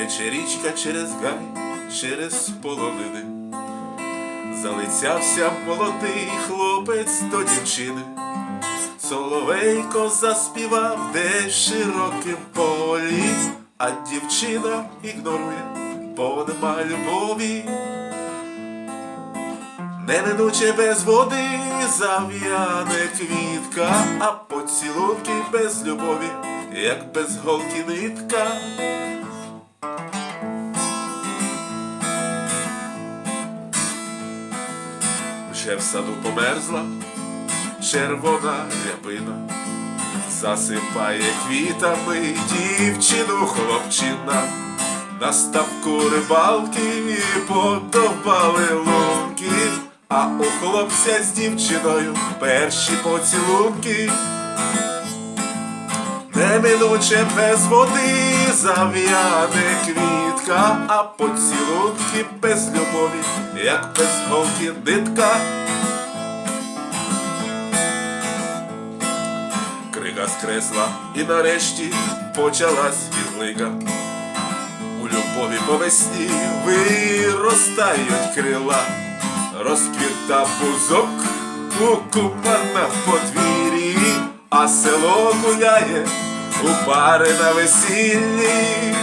Тече річка через гай, через полонини. Залицявся молодий хлопець до дівчини. Соловейко заспівав десь широким полі, а дівчина ігнорує, бо нема любові. Неминуче без води зав'яне квітка, а поцілунки без любові, як без голки нитка. Вже в саду померзла червона рябина, засипає квітами дівчину хлопчина. На ставку рибалки подобали лунки, а у хлопця з дівчиною перші поцілунки. Неминуче без води зав'яне квітка, а поцілунки без любові, як без голки нитка. Крига скресла і нарешті почалась відлига. У любові по весні виростають крила, розквіта бузок у купа на подвір'ї, а село гуляє у пари на весіллі.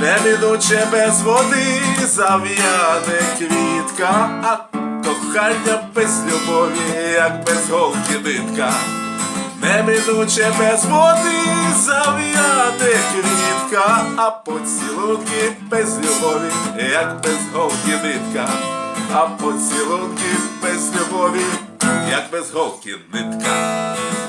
Неминуче без води зав'яне квітка, а кохання без любові, як без голки нитка. Неминуче без води зав'яне квітка, а поцілунки без любові, як без голки нитка, а поцілунки без любові, без голки нитка.